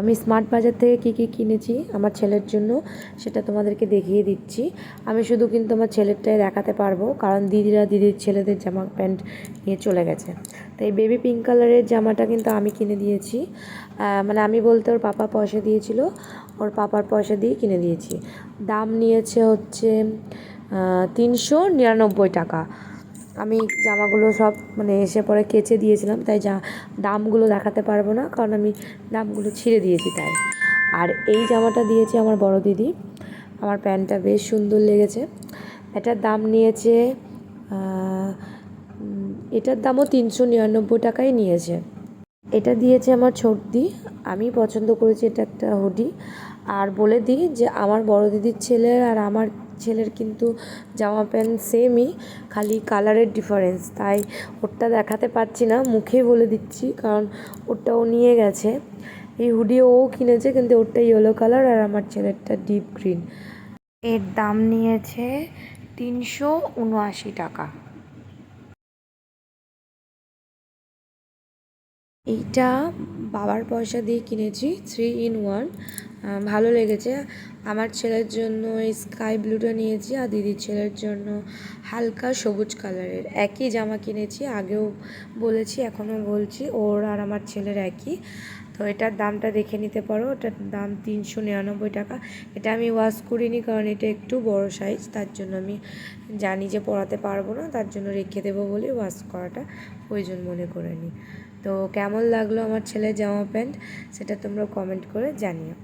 আমি স্মার্ট বাজার থেকে কী কী কিনেছি আমার ছেলের জন্য, সেটা তোমাদেরকে দেখিয়ে দিচ্ছি। আমি শুধু কিন্তু আমার ছেলেরটাই দেখাতে পারব, কারণ দিদিরা দিদির ছেলেদের জামা প্যান্ট নিয়ে চলে গেছে। তো এই বেবি পিঙ্ক কালারের জামাটা কিন্তু আমি কিনে দিয়েছি। মানে আমি বলতে ওর পাপা পয়সা দিয়েছিল, ওর পাপার পয়সা দিয়ে কিনে দিয়েছি। দাম নিয়েছে হচ্ছে তিনশো নিরানব্বই টাকা। আমি জামাগুলো সব মানে এসে পরে কেচে দিয়েছিলাম, তাই যা দামগুলো দেখাতে পারব না, কারণ আমি দামগুলো ছিঁড়ে দিয়েছি তাই। আর এই জামাটা দিয়েছে আমার বড় দিদি, আমার প্যান্টটা বেশ সুন্দর লেগেছে। এটার দাম নিয়েছে এটার দামও তিনশো নিরানব্বই টাকাই নিয়েছে। এটা দিয়েছে আমার ছোটদি আমি পছন্দ করেছি এটা একটা হুডি। আর বলে দিই যে আমার বড় দিদির ছেলের আর আমার ছেলের কিন্তু জামা প্যান্ট সেমই খালি কালারের ডিফারেন্স তাই ওরটা দেখাতে পারছি না মুখেই বলে দিচ্ছি, কারণ ওরটা ও নিয়ে গেছে। এই হুডি ও কিনেছে, কিন্তু ওরটা ইয়েলো কালার আর আমার ছেলেরটা ডিপ গ্রিন এর দাম নিয়েছে তিনশো উনআশি টাকা। এইটা বাবার পয়সা দিয়ে কিনেছি থ্রি ইন ওয়ান ভালো লেগেছে। আমার ছেলের জন্য এই স্কাই ব্লুটা নিয়েছি আর দিদির ছেলের জন্য হালকা সবুজ কালারের একই জামা কিনেছি, আগেও বলেছি, এখনও বলছি, ওর আর আমার ছেলের একই। তো এটার দামটা দেখে নিতে পারো, এটার দাম তিনশো নিরানব্বই টাকা। এটা আমি ওয়াশ করিনি কারণ এটা একটু বড় সাইজ তার জন্য আমি জানি যে পরাতে পারব না, তার জন্য রেখে দেবো বলে ওয়াশ করাটা প্রয়োজন মনে করে নিই তো কেমন লাগল আমার ছেলের জামা প্যান্ট, সেটা তোমরা কমেন্ট করে জানিও।